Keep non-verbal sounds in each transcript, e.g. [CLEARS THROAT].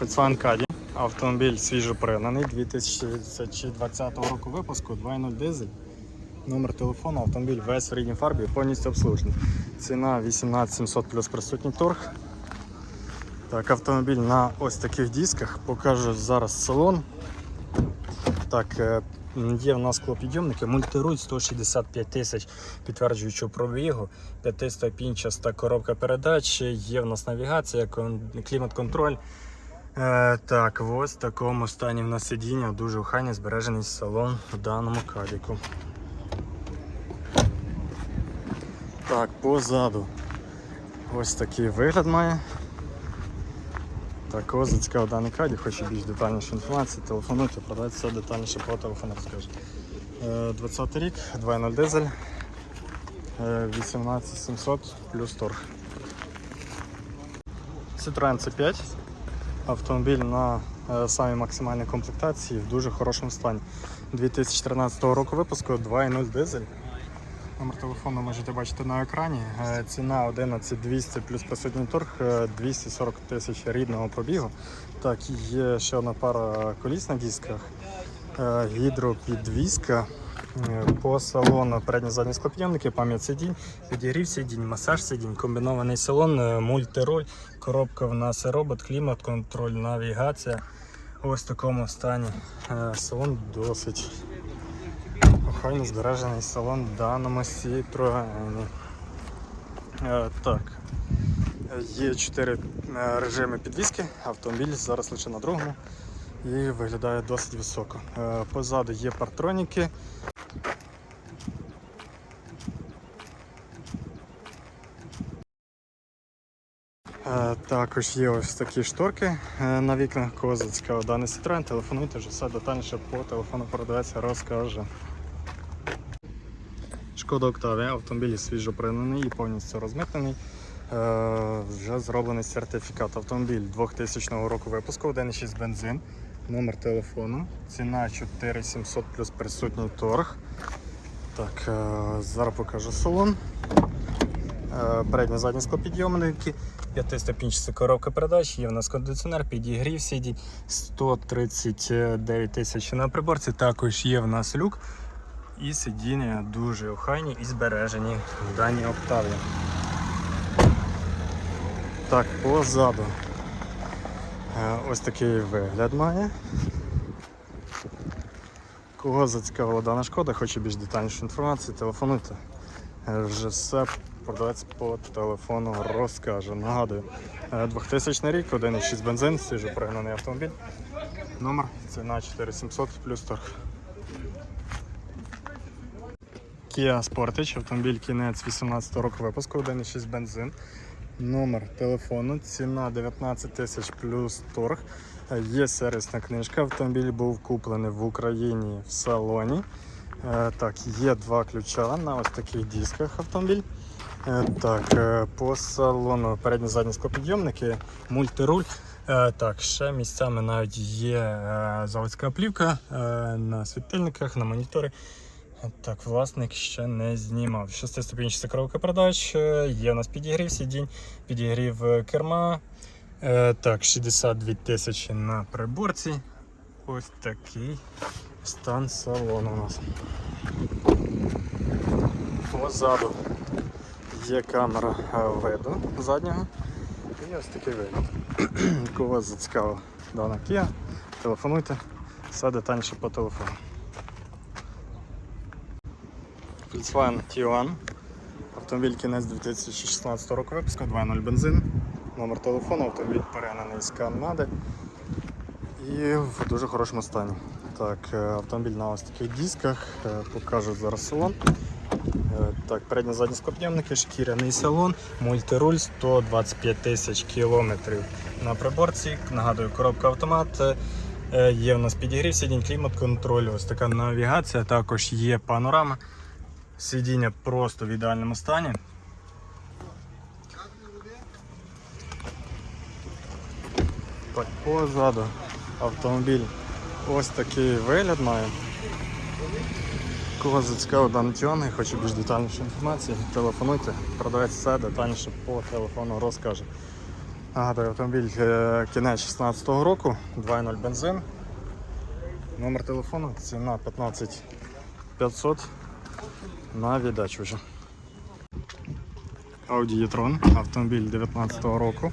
Volkswagen Caddy. Автомобіль свіжопригнаний 2020 року випуску 2.0 дизель. Номер телефону, автомобіль весь в рідній фарбі, повністю обслужений. Ціна 18700 плюс присутній торг. Так, автомобіль на ось таких дисках. Покажу зараз салон. Так, е, є в нас склопідйомники, мультируль 165 тисяч підтверджуючого пробігу, п'ятиступінчаста коробка передач, є в нас навігація, кон- клімат-контроль. Е, так, ось в такому стані в нас сидіння, дуже охайний збережений салон в даному кадіку. Так, позаду. Ось такий вигляд має. Так, кого зацікавив даний каді, хоче більш детальніше інформації, телефонуйте, продайте все детальніше по телефону розкажу. Е, 20 рік, 2.0 дизель, е, 18700 плюс торг. Citroen C5. Автомобіль на е, самій максимальній комплектації в дуже хорошому стані. 2013 року випуску 2.0 дизель. Номер телефону можете бачити на екрані. Е, Ціна 11200 плюс присутній торг е, 240 тисяч рідного пробігу. Так, є ще одна пара коліс на дисках. Е, Гідропідвізка. По салону передні задні склопідйомники, пам'ять сидінь, підігрів сидінь, масаж сидінь, комбінований салон, е, мультироль, коробка в нас робот, клімат, контроль, навігація. Ось в такому стані е, салон досить охайно збережений салон в даному Citroen. Е, так. Є 4 режими підвіски, автомобіль зараз лише на другому і виглядає досить високо. Позаду є партроніки. Також є ось такі шторки е, на вікнах, кого зацікавив даний Citroen, телефонуйте вже все детальніше по телефону продавець розкаже. Шкода Октавія, автомобіль свіжо пригнаний і повністю розмитнений. Е, вже зроблений сертифікат. Автомобіль 2000 року випуску, 1,6 бензин, номер телефону, ціна 4700 плюс присутній торг. Так, е, зараз покажу салон. Е, Передні задні склопідйомники, п'ятиступінчаста коробка передач, є в нас кондиціонер, підігрів сидінь, 139 тисяч на приборці. Також є в нас люк. І сидіння дуже охайні і збережені в даній октаві. Так, позаду. Е, Ось такий вигляд має. Кого зацікавила дана шкода, хоче більш детальнішу інформацію, телефонуйте. Е, Вже все продавець по телефону розкаже. Нагадую, е, 2000 рік, 1,6 бензин, свіжо пригнаний автомобіль. Номер ціна 4700 плюс торг. Kia Sportage, автомобіль кінець 18 року випуску, 1,6 бензин. Номер телефону, ціна 19 тисяч плюс торг. Е, Є сервісна книжка. Автомобіль був куплений в Україні в салоні. Е, Так, є два ключа на ось таких дисках автомобіль. Е, Так, е, по салону передні задні склопідйомники, мультируль. Е, Так, ще місцями навіть є заводська плівка на світильниках, на монітори. Так, власник ще не знімав. Шестиступінчаста коробка передач, е, є у нас підігрів сидінь, підігрів керма. Так, 62 тисячі на приборці. Ось такий стан салону у нас. Позаду є камера е, виду заднього. І ось такий вигляд. [CLEARS THROAT] Кого зацікавила дана Kia, телефонуйте, все детальніше по телефону. Volkswagen Tiguan. Автомобіль кінець 2016 року випуску, 2.0 бензин. Номер телефону, автомобіль перегнаний з Канади і в дуже хорошому стані. Так, е, автомобіль на ось таких дисках, е, покажу зараз салон. Так, передні задні склопідйомники, шкіряний салон, мультируль 125 тисяч кілометрів на приборці. Нагадую, коробка автомат. Е, е, Є в нас підігрів сидінь, клімат контроль, ось така навігація, також є панорама. Сидіння просто в ідеальному стані. Так, позаду автомобіль ось такий вигляд має. Кого зацікавив даний Тіон і хоче більш детальніше інформації, телефонуйте, продавець все детальніше по телефону розкаже. Нагадую, автомобіль е, кінець 16 року, 2.0 бензин. Номер телефону, ціна 15 500 на віддачу вже. Audi e-tron, автомобіль 19 року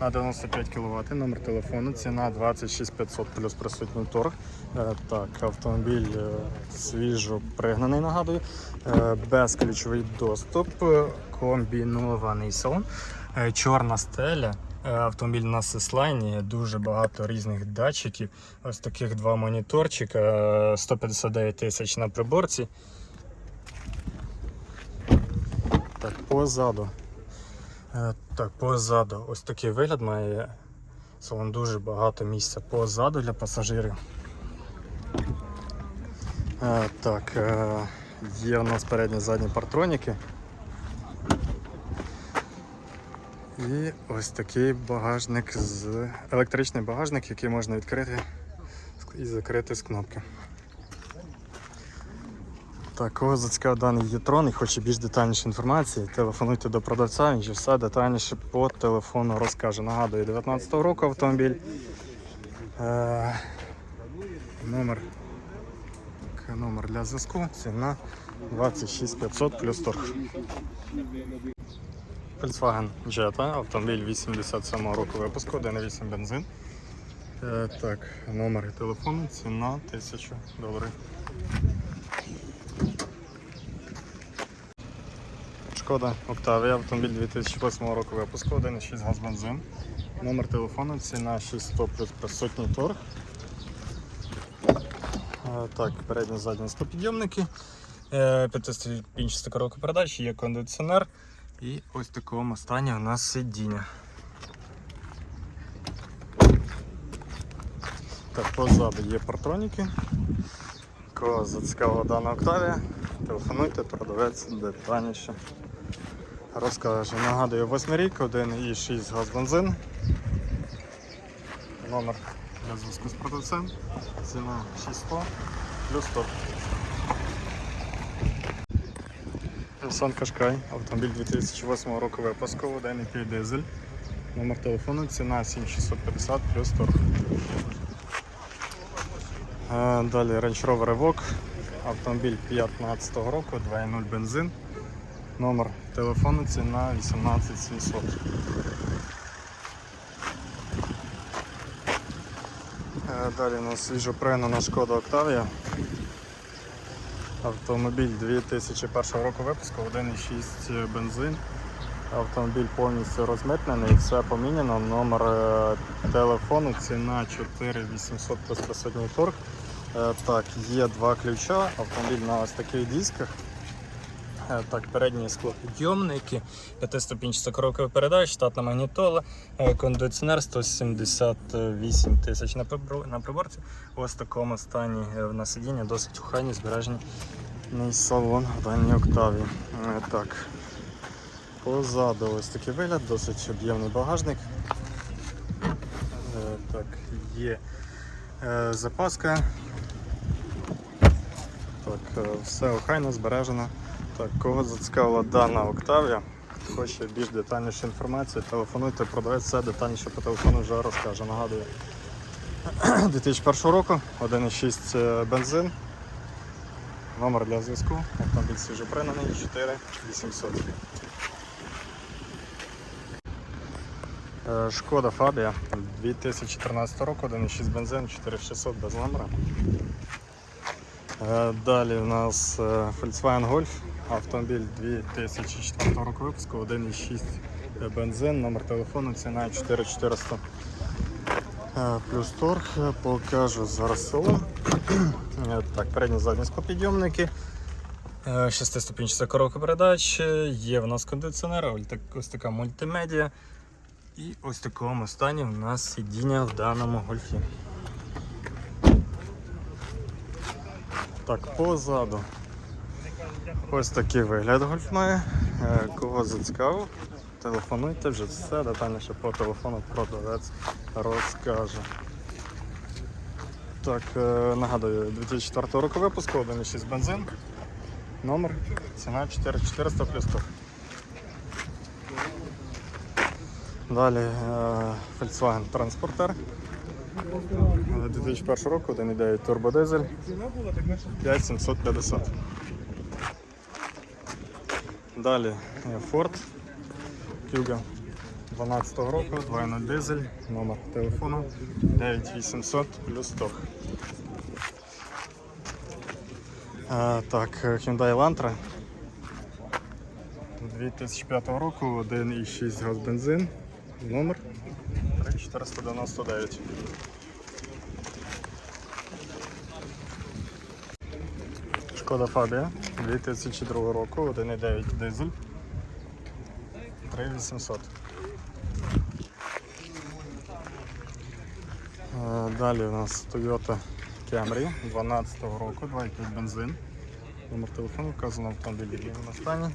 на 95 кВт, номер телефону, ціна 26 500 плюс присутній торг. Е, Так, автомобіль е, свіжо пригнаний, нагадую, Е, безключовий доступ, комбінований салон, чорна стеля. Автомобіль на сеслайні, дуже багато різних датчиків. Ось таких два моніторчика, е, 159 тисяч на приборці. Так, позаду. Е, Так, позаду. Ось такий вигляд має салон дуже багато місця позаду для пасажирів. Е, Так, е, є у нас передні задні партроніки. І ось такий багажник з електричний багажник, який можна відкрити і закрити з кнопки. Так, кого зацікавив даний Єтрон і хоче більш детальніше інформації, телефонуйте до продавця, він же все детальніше по телефону розкаже. Нагадую, 19 року автомобіль. Е, номер, номер для зв'язку, ціна 26 500 плюс торг. Volkswagen Jetta, автомобіль 87 року випуску, 1.8 бензин. Е, так, номер телефону, ціна 1000 доларів. Шкода Octavia, автомобіль 2008 року випуску, 1.6 газ бензин. Номер телефону, ціна 6100 плюс присутній торг. Е, Так, передні задні стопідйомники. 5-ступінчаста коробка передач, є кондиціонер. І ось такому стані у нас сидіння. Так, позаду є партроніки. Кого зацікавила дана Октавія, телефонуйте, продавець детальніше розкаже. Нагадую, 8 рік, 1,6 газ бензин. Номер для зв'язку з продавцем. Ціна 600 плюс 100. Nissan Qashqai, автомобіль 2008 року випуску, 1,5 дизель. Номер телефону, ціна 7650 плюс торг. Е, Далі Range Rover Evoque, автомобіль 2015 року, 2.0 бензин. Номер телефону, ціна 18700. Е, Далі у нас свіжопринана шкода Octavia. Автомобіль 2001 року випуску, 1,6 бензин. Автомобіль повністю розмитнений, все поміняно. Номер е, телефону, ціна 4800 плюс присутній торг. Е, Так, є два ключа, автомобіль на ось таких дисках. Е, Так, передні склопідйомники, 5-ступінчаста коробка передач, штатна магнітола, е, кондиціонер 178 тисяч на прибор- на приборці. Ось в такому стані е, на сидіння, досить охайні, збережені салон в даній октаві. Так. Позаду ось такий вигляд, досить об'ємний багажник. Так, є запаска. Так, все охайно збережено. Так, кого зацікавила дана Октавія, хоче більш детальніше інформації, телефонуйте, продавець все детальніше по телефону вже розкаже. Нагадую. [CLEARS THROAT] 2001 року, 1,6 е, бензин. Номер для зв'язку, автомобіль свіжопринений, 4800. Е, Шкода Фабія 2014 року, 1,6 бензин, 4600 без номера. Е, Далі у нас Volkswagen Golf, автомобіль 2004 року випуску, 1,6 бензин, номер телефону, ціна 4400. Е, Плюс торг, Е, покажу зараз село. Е, Так, передні задні склопідйомники. Е, Шестиступінчаста коробка передач, є в нас кондиціонер, ось така мультимедіа. І ось в такому стані у нас сидіння в даному гольфі. Так, позаду. Ось такий вигляд гольф має. Е, Кого зацікавив, телефонуйте вже все детальніше по телефону продавець розкаже. Так, е, нагадую, 2004 року випуску, 1,6 бензин. Номер, ціна 4400 плюс 100. Далі е, Volkswagen Transporter. Е, 2001 року, 1.9 турбодизель. 5750. Далі Ford Kuga 12 року, 2.0 дизель, номер телефону 9800 плюс торг. Е, Так, Hyundai Elantra 2005 року, 1,6 газ бензин, номер 3499. Шкода Фабія 2002 року, 1,9 дизель, 3800. Е, Далі у нас Toyota Camry 12 року, 2,5 бензин. Номер телефону вказано автомобілі на стані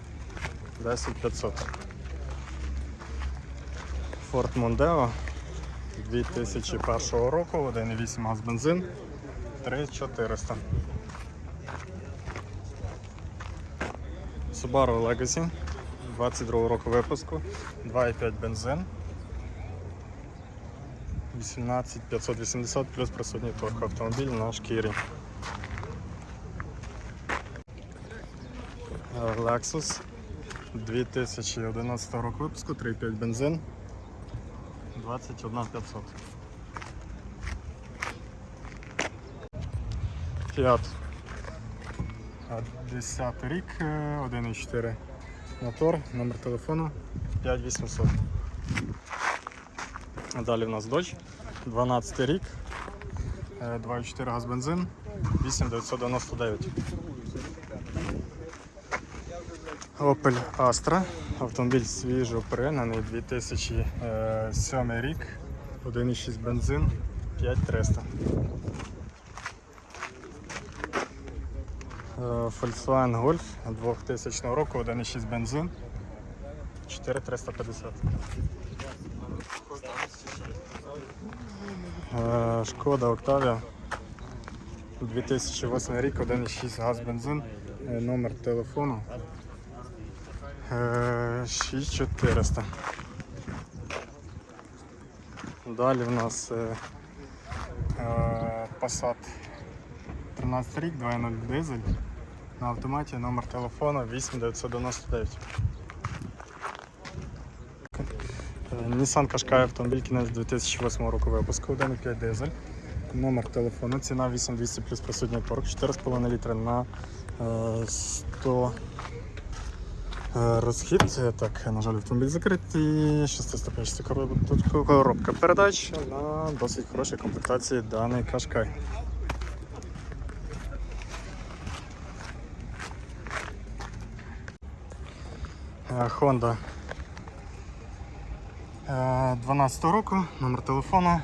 10500. Ford Mondeo 2001 року, 1,8 газ бензин, 3400. Subaru Legacy 22 року випуску, 2,5 бензин. 18580 плюс присутній торг автомобіль на шкірі. Lexus 2011 року випуску, 3,5 бензин, 21500. Fiat. Е, 10 рік, е, 1,4 мотор, номер телефону 5800. Далі в нас Dodge, 12 рік, е, 2,4 газ бензин, 8999. Opel Astra, автомобіль свіжо пригнаний, 2007 рік, 1,6 бензин, 5300. Е, Volkswagen Golf 2000 року, 1,6 бензин, 4350. Е, Шкода Octavia 2008 рік, 1,6 газ бензин, Е, номер телефону е, 6400. Далі в нас е, е, Passat 13 рік, 2.0 дизель. На автоматі номер телефону 8999. Е, Nissan Qashqai автомобіль кінець 2008 року випуску, 1.5 дизель. Номер телефону, ціна 8200 плюс присутній торг, 4,5 літри на е, 100 е, розхід. Е, Так, на жаль, автомобіль закритий, 650 коробка, коробка передач на досить хорошій комплектації даний Qashqai. Honda Е, 12 року, номер телефону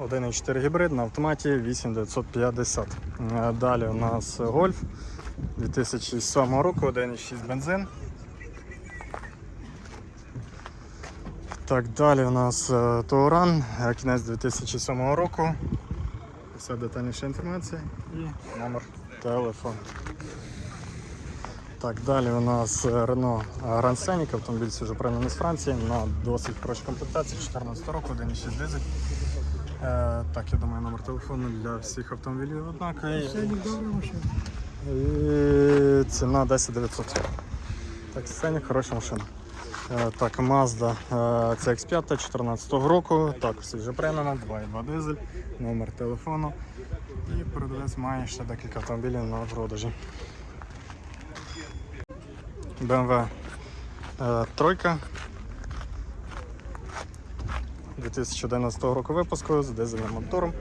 1.4 гібрид на автоматі 8950. Е, Далі у нас Golf 2007 року, 1.6 бензин. Так, далі у нас е, Touran, е, кінець 2007 року. Вся детальніша інформація і номер телефону. Так, далі у нас е, Renault Grand Scenic, автомобіль свіжопригнаний з Франції на досить хорошій комплектації 14 року, 1,6 дизель. Е, так, я думаю, номер телефону для всіх автомобілів однаковий. І ціна 10 900. Так, Scenic, хороша машина. Е, так, Mazda е, CX5 14 року, також свіжопригнана, 2,2 дизель, номер телефону. І продавець має ще декілька автомобілів на продажі. BMW е, тройка 2011 року випуску з дизельним мотором.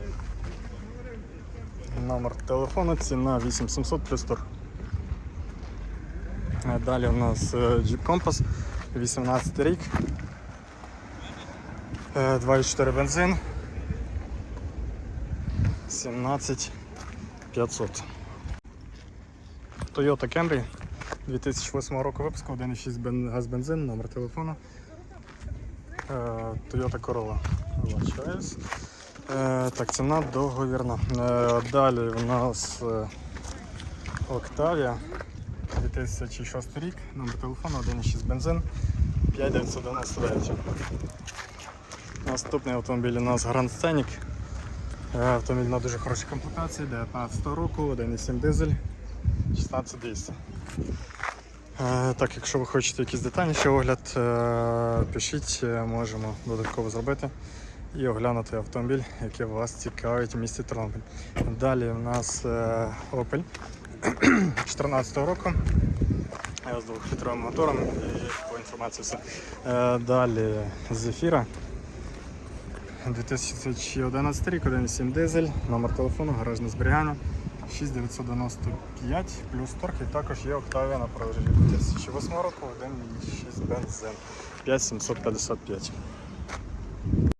Номер телефону, ціна 8700 плюс тур. Е, Далі у нас е, Jeep Compass 18 рік. Е, 2,4 бензин. 17500. Toyota Camry 2008 року випуску, 1,6 газ бензин, номер телефону. Е, Toyota Corolla. Вибачаюсь. Е, Так, ціна договірна. Е, Далі у нас Octavia 2006 рік, номер телефону, 1,6 бензин, 5999. Наступний автомобіль у нас Grand Scenic. Автомобіль на дуже хорошій комплектації, 19 року, 1,7 дизель, 16200. Е, Так, якщо ви хочете якийсь детальніший огляд, е, пишіть, е, можемо додатково зробити і оглянути автомобіль, який вас цікавить в місті Тернопіль. Далі у нас Opel [CLEARS THROAT] 2014 року. е, З 2-літровим мотором і по інформації все. Далі Zephyra 2011 рік, 1,7 дизель, номер телефону, гаражне зберігання 6995 плюс торг і також є Octavia на продажі. 2008 року, 1,6 бензин. 5755.